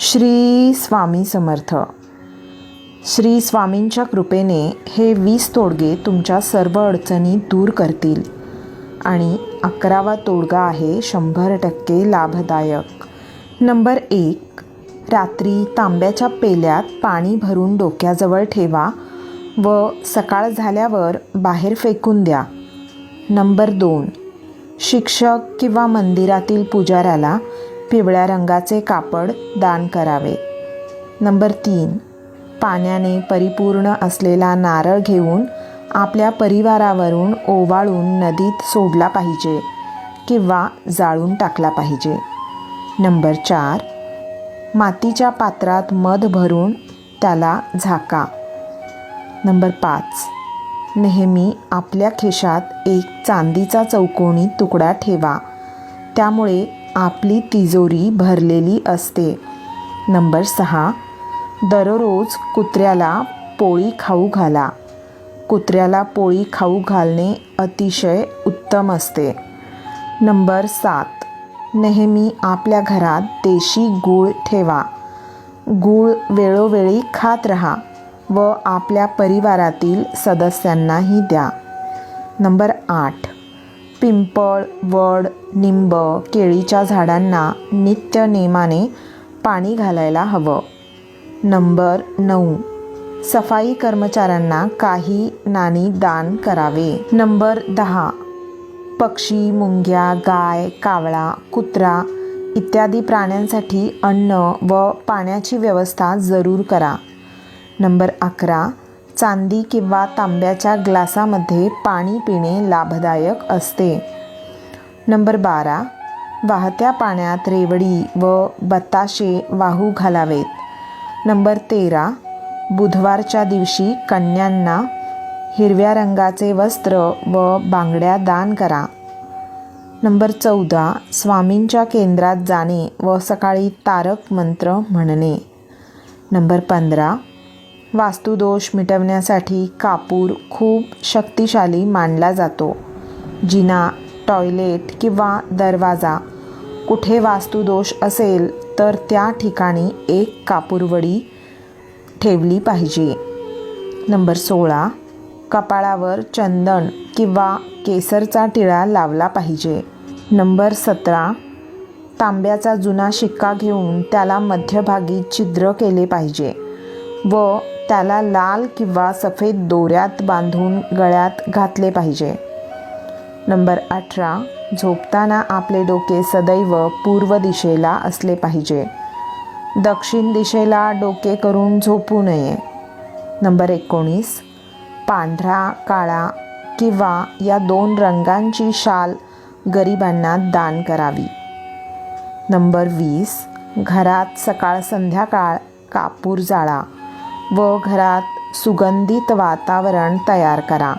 श्री स्वामी समर्थ. श्री स्वामींच्या कृपेने हे वीस तोडगे तुमच्या सर्व अडचणी दूर करतील आणि अकरावा तोडगा आहे शंभर टक्के लाभदायक. नंबर एक रात्री तांब्याच्या पेल्यात पाणी भरून डोक्याजवळ ठेवा व सकाळ झाल्यावर बाहेर फेकून द्या. नंबर दोन शिक्षक किंवा मंदिरातील पुजाऱ्याला पिवळ्या रंगाचे कापड दान करावे. नंबर तीन. पाण्याने परिपूर्ण असलेला नारळ घेऊन आपल्या परिवारावरून ओवाळून नदीत सोडला पाहिजे किंवा जाळून टाकला पाहिजे. नंबर चार. मातीच्या पात्रात मध भरून त्याला झाका. नंबर पाच. नेहमी आपल्या खिशात एक चांदीचा चौकोनी तुकडा ठेवा. त्यामुळे आपली तिजोरी भरलेली असते. नंबर सहा. दररोज कुत्र्याला पोळी खाऊ घाला. कुत्र्याला पोळी खाऊ घालणे अतिशय उत्तम असते. नंबर सात. नेहमी आपल्या घरात देशी गूळ ठेवा. गूळ वेळोवेळी खात राहा व आपल्या परिवारातील सदस्यांनाही द्या. नंबर आठ. पिंपळ वड निंब केळीच्या झाडांना नित्य नेमाने पाणी घालायला हवं. नंबर नऊ. सफाई कर्मचाऱ्यांना काही नाणी दान करावे. नंबर दहा. पक्षी मुंग्या गाय कावळा कुत्रा इत्यादी प्राण्यांसाठी अन्न व पाण्याची व्यवस्था जरूर करा. नंबर अकरा. चांदी किंवा तांब्याच्या ग्लासामध्ये पाणी पिणे लाभदायक असते. नंबर बारा. वाहत्या पाण्यात रेवडी व बताशे वाहू घालावेत. नंबर तेरा. बुधवारच्या दिवशी कन्यांना हिरव्या रंगाचे वस्त्र व बांगड्या दान करा. नंबर चौदा. स्वामींच्या केंद्रात जाणे व सकाळी तारक मंत्र म्हणणे. नंबर पंधरा. वास्तुदोष मिटवण्यासाठी कापूर खूप शक्तिशाली मानला जातो. जिना टॉयलेट किंवा दरवाजा कुठे वास्तुदोष असेल तर त्या ठिकाणी एक कापूरवडी ठेवली पाहिजे. नंबर सोळा. कपाळावर चंदन किंवा केसरचा टिळा लावला पाहिजे. नंबर सतरा. तांब्याचा जुना शिक्का घेऊन त्याला मध्यभागी छिद्र केले पाहिजे. व त्याला लाल किंवा सफेद दोऱ्यात बांधून गळ्यात घातले पाहिजे. नंबर अठरा. झोपताना आपले डोके सदैव पूर्व दिशेला असले पाहिजे. दक्षिण दिशेला डोके करून झोपू नये. नंबर एकोणीस. पांढरा काळा किंवा या दोन रंगांची शाल गरिबांना दान करावी. नंबर वीस. घरात सकाळ संध्याकाळ कापूर जाळा. व घरात सुगंधित वातावरण तयार करा.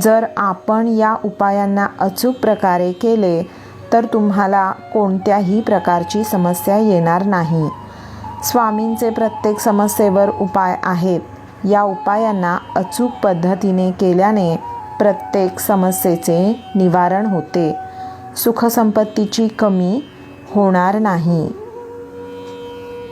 जर आपण या उपायांना अचूक प्रकारे केले तर तुम्हाला कोणत्याही प्रकारची समस्या येणार नाही. स्वामींचे प्रत्येक समस्येवर उपाय आहेत. या उपायांना अचूक पद्धतीने केल्याने प्रत्येक समस्येचे निवारण होते. सुखसंपत्तीची कमी होणार नाही.